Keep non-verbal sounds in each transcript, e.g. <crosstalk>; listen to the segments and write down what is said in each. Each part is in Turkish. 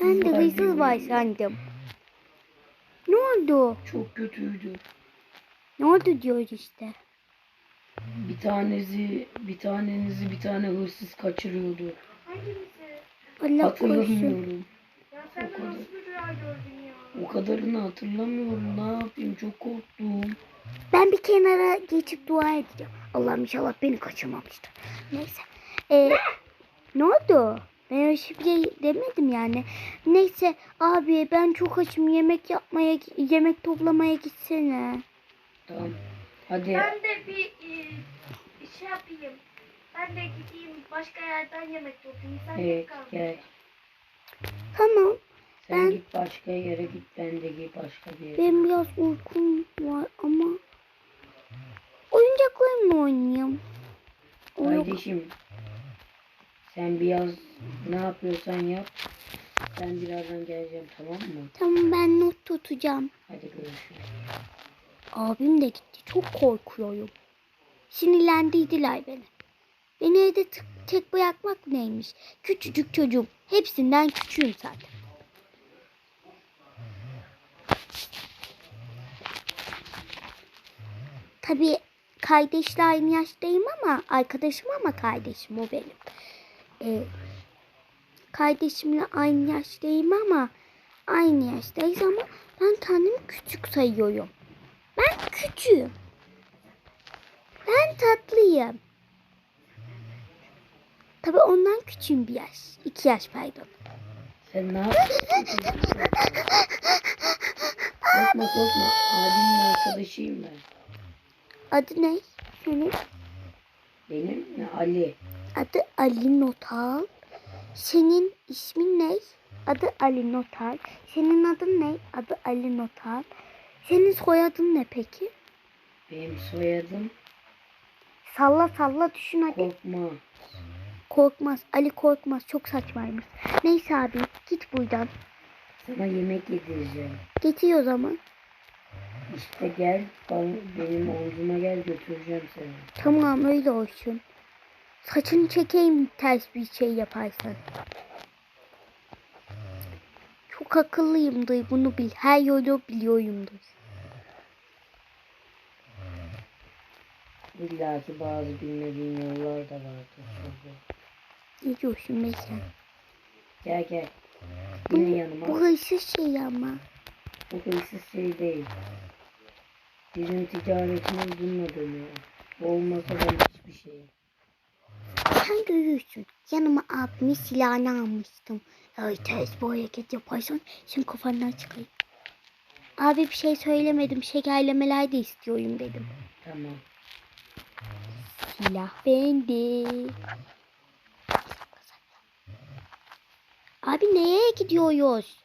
Ben de hırsız var sandım. Ne oldu? Çok kötüydü. Ne oldu diyoruz işte. Bir tanesi, bir tanenizi bir tane hırsız kaçırıyordu. Allah korusun. Hatırlamıyorum. Gördün ya? O kadarını hatırlamıyorum. Ne yapayım? Çok korktum. Ben bir kenara geçip dua edeceğim. Allah'ım inşallah beni kaçırmamıştır. Neyse. Ee, ne oldu? Ben öyle şey demedim yani. Neyse abi ben çok açım yemek yapmaya yemek toplamaya gitsene. Tamam. Hadi. Ben de bir e, şey yapayım. Ben de gideyim başka yerden yemek toplayayım. Sen Evet, gel. Tamam. Sen Ben- git başka yere git. Ben de git başka bir yere. Benim biraz uykum var ama oyuncaklarımla oynayayım. Kardeşim. Sen biraz ne yapıyorsan yap. Ben birazdan geleceğim tamam mı? Tamam ben not tutacağım. Hadi görüşürüz. Abim de gitti. Çok korkuyorum. Sinirlendiydiler beni. Beni evde tek bırakmak neymiş? Küçücük çocuğum. Hepsinden küçüğüm zaten. Tabii kardeşle aynı yaştayım ama arkadaşım ama kardeşim o benim. Ee, kardeşimle aynı yaştayım ama aynı yaştayız ama ben kendimi küçük sayıyorum. Ben küçüğüm. Ben tatlıyım. Tabii ondan küçüğüm bir yaş. iki yaş pardon. Sen ne yapıyorsun? <laughs> korkma korkma. Abimin arkadaşıyım ben. Adı ne? Senin Benim Ali. Adı Ali Notal. Senin ismin ne? Adı Ali Notal. Senin adın ne? Adı Ali Notal. Senin soyadın ne peki? Benim soyadım Salla salla düşün hadi. Korkma. Korkmaz. Ali korkmaz. Çok saçmaymış. Neyse abi git buradan. Sana yemek yedireceğim. Getir o zaman. İşte gel benim omzuma gel götüreceğim seni. Tamam öyle olsun. Saçını çekeyim ters bir şey yaparsan. Çok akıllıyımdır bunu bil. Her yolu biliyorumdur. İlla ki bazı bilmediğin yollar da vardır. Ne diyorsun be sen? Gel gel. Yine yanıma. Bu hırsız şey ama. Bu hırsız şey değil. Bizim ticaretimiz bununla dönüyor. Bu olmasa ben hiçbir şey. Sen görürsün. Yanıma abimin silahını almıştım. Ya ters bu hareket yaparsan şimdi kafandan çıkayım. Abi bir şey söylemedim. Şekerlemeler de istiyorum dedim. Tamam. Silah bende. Abi nereye gidiyoruz?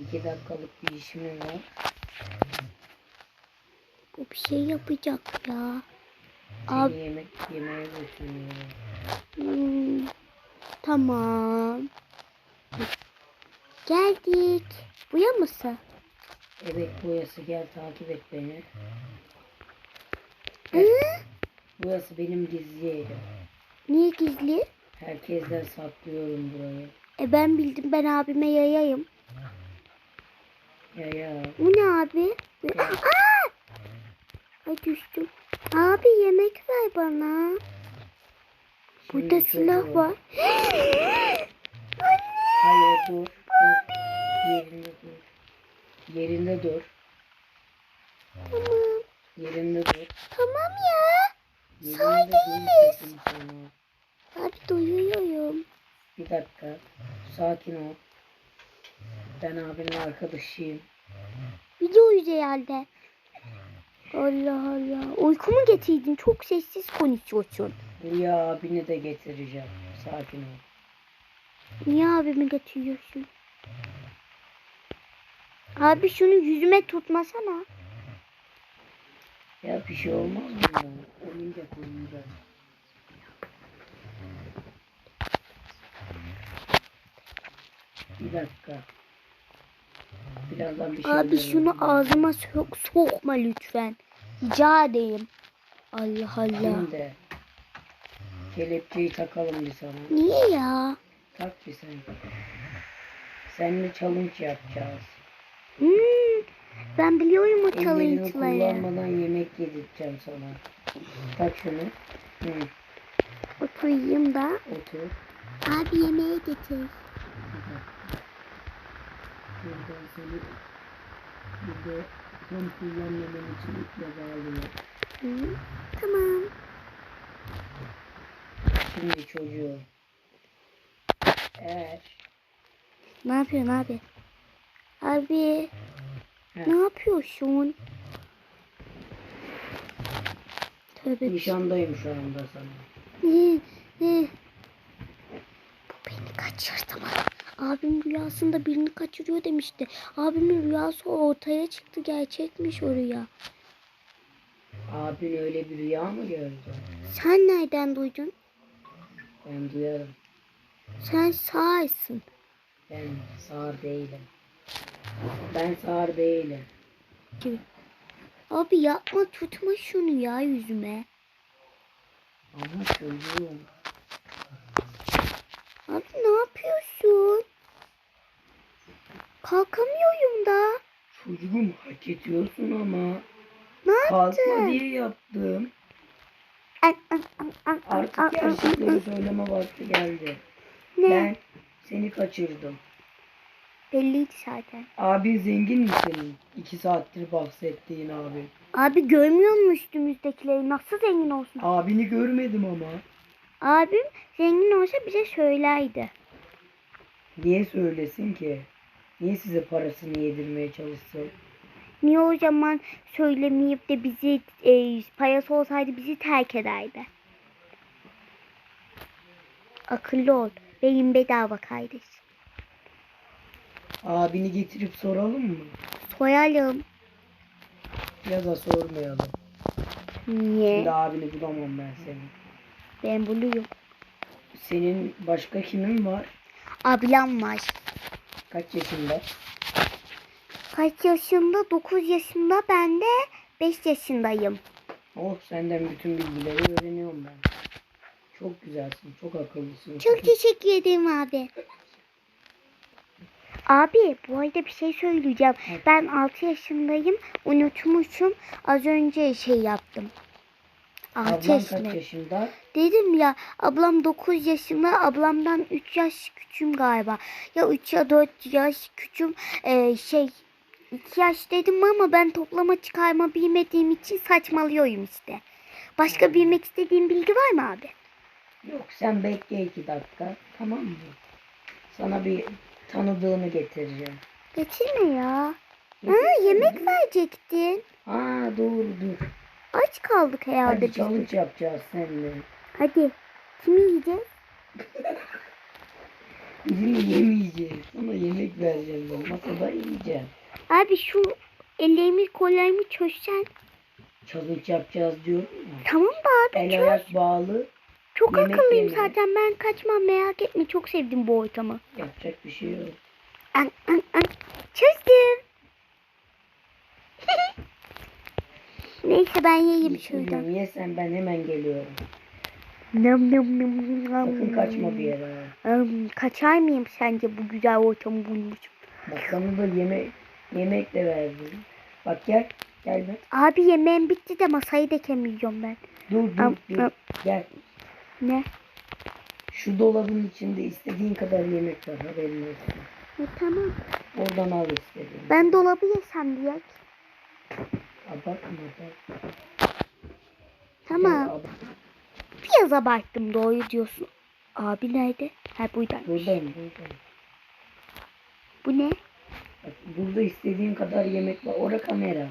İki dakikalık bir işimiz var. Bu bir şey yapacak ya. Seni Abi yemek yemeğe götürüyorum. hmm, tamam. Geldik. Buya mısın? Evet boyası gel takip et beni. Hı? Burası benim gizli yerim. Niye gizli? Herkesten saklıyorum burayı. E ben bildim ben abime yayayım. Ya ya. Bu ne abi? Aa! Ay düştüm. Abi yemek ver bana. Şimdi Burada çok silah var. <gasps> Hayır dur. dur. Yerinde dur. Yerinde dur. Tamam. Yerinde dur. Tamam ya. Yerinde Say değiliz. sana. Abi duyuyorum. Bir dakika. Sakin ol. Ben abinin arkadaşıyım. Videoyuz herhalde. Allah Allah. Uykumu getirdin. Çok sessiz konuşuyorsun. Buraya abini de getireceğim. Sakin ol. Niye abimi getiriyorsun? Abi şunu yüzüme tutmasana. Ya bir şey olmaz mı ya? Oyuncak oyuncak. Bir dakika. Birazdan bir şey Abi şunu ağzıma sok sokma lütfen. Rica edeyim. Allah Allah. Şimdi kelepçeyi takalım bir sana. Niye ya? Tak bir sen. Seninle challenge yapacağız. Hmm, ben biliyorum o challenge'ları. kullanmadan yemek yedireceğim sana. Tak şunu. Hı, Oturayım da. otur. Abi yemeğe getir. Buradan seni bir de son kullanmadan için iple bağlıyor. Hı, tamam. Şimdi çocuğu. Eğer Ne yapıyorsun abi? Abi. Heh. Ne yapıyorsun? Tövbe nişandayım şu anda sana. Ne? Ne? Bu beni kaçırdı mı? Abim rüyasında birini kaçırıyor demişti. Abimin rüyası ortaya çıktı. Gerçekmiş o rüya. Abin öyle bir rüya mı gördü? Sen nereden duydun? Ben duyarım. Sen sağırsın. Ben sağır değilim. Ben sağır değilim. Gibi. Abi yapma tutma şunu ya yüzüme. Ama çocuğum. Abi ne yapıyorsun? Kalkamıyorum da. Çocuğum hak ediyorsun ama. Ne Kalkma yaptın? diye yaptım. An, an, an, Artık gerçekleri söyleme vakti geldi. Ne? Ben seni kaçırdım. Belliydi zaten. Abin zengin mi senin? İki saattir bahsettiğin abi. Abi görmüyor musun üstümüzdekileri? Nasıl zengin olsun? Abini görmedim ama. Abim zengin olsa bize söylerdi. Niye söylesin ki? Niye size parasını yedirmeye çalışsın? Niye o zaman söylemeyip de bizi e, parası olsaydı bizi terk ederdi? Akıllı ol. Beyin bedava kardeş. Abini getirip soralım mı? Soyalım. Ya da sormayalım. Niye? Şimdi abini bulamam ben senin. Ben buluyorum. Senin başka kimin var? Ablam var. Kaç yaşında? Kaç yaşında? 9 yaşında. Ben de 5 yaşındayım. Oh senden bütün bilgileri öğreniyorum ben. Çok güzelsin, çok akıllısın. Çok teşekkür ederim abi. Abi bu arada bir şey söyleyeceğim. Evet. Ben 6 yaşındayım. Unutmuşum. Az önce şey yaptım. 6 Ablan kaç yaşında. Dedim ya ablam 9 yaşında. Ablamdan 3 yaş küçüğüm galiba. Ya 3 ya 4 yaş küçüğüm. Ee, şey 2 yaş dedim ama ben toplama çıkarma bilmediğim için saçmalıyorum işte. Başka bilmek istediğin bilgi var mı abi? Yok sen bekle iki dakika. Tamam mı? Sana bir tanıdığını getireceğim. Getirme ya. Ha, Getireceğim, yemek verecektin. Aa doğru dur. Aç kaldık herhalde Hadi challenge yapacağız seninle. Hadi. Kimi yiyeceğiz? Birini <laughs> yemeyeceğiz. Sana yemek vereceğim ben. Masada yiyeceğim. Abi şu ellerimi kollarımı çözsen. Challenge yapacağız diyorum ya. Tamam da abi El çöz. ayak bağlı. Çok yemek akıllıyım yemeği. zaten ben kaçmam merak etme çok sevdim bu ortamı. Yapacak bir şey yok. An, an, an. Çözdüm. <laughs> Neyse ben yiyeyim şuradan. bilmiyorum. Ye sen ben hemen geliyorum. Nam nam nam. Sakın kaçma bir yere. Am, Kaçar mıyım sence bu güzel ortamı bulmuşum? Bak sana da yemek yemek de verdim. Bak gel. Gel ben. Abi yemeğim bitti de masayı da kemiyorum ben. Dur dur Am, dur. am. Gel. Ne? Şu dolabın içinde istediğin kadar yemek var haberin olsun. E, tamam. Oradan al istediğin. Ben dolabı yesem diye. Abartma abartma. Tamam. Abart- Biraz abarttım doğru diyorsun. Abi nerede? Ha buradaymış. Buradayım buradayım. Bu ne? Bak, burada istediğin kadar yemek var. Ora kamera.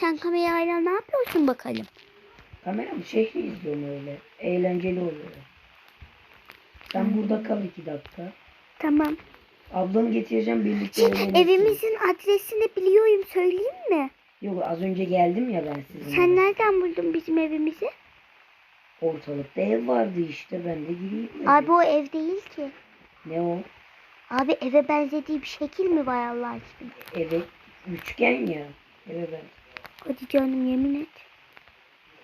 Sen kamerayla ne yapıyorsun bakalım? Kamera mı? Şehri izliyorum öyle. Eğlenceli oluyor. Sen burada kal iki dakika. Tamam. Ablanı getireceğim birlikte eğlenirsin. evimizin adresini biliyorum söyleyeyim mi? Yok az önce geldim ya ben sizinle. Sen nereden buldun bizim evimizi? Ortalıkta ev vardı işte ben de gireyim dedim. Abi o ev değil ki. Ne o? Abi eve benzediği bir şekil mi var Allah aşkına? Eve üçgen ya. Eve ben. Hadi canım yemin et.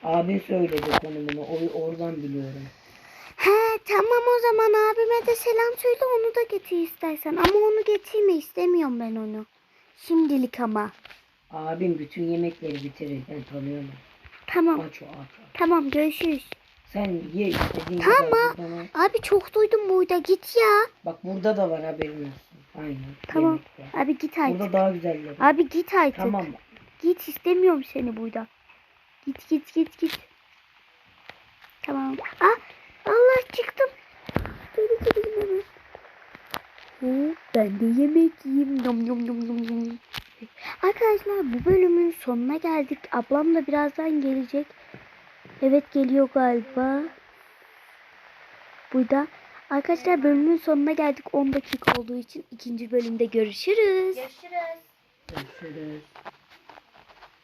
Abin söyledi konumunu. O, oradan biliyorum. He tamam o zaman abime de selam söyle onu da getir istersen. Ama onu getirme istemiyorum ben onu. Şimdilik ama. Abim bütün yemekleri bitirir. Ben tanıyorum. Tamam. Aç o aç. aç. Tamam görüşürüz. Sen ye istediğin Tamam. kadar al. Abi çok duydum burada git ya. Bak burada da var haberin olsun. Aynen. Tamam. yemek var. Abi git artık. Burada daha güzelleri. var. Abi git artık. Tamam. Git istemiyorum seni burada. Git git git git. Tamam. Ah Allah çıktım. Ben de yemek yiyeyim. Yum yum yum yum yum. Arkadaşlar bu bölümün sonuna geldik. Ablam da birazdan gelecek. Evet geliyor galiba. Burada. Arkadaşlar bölümün sonuna geldik. 10 dakika olduğu için ikinci bölümde görüşürüz. Görüşürüz. Görüşürüz.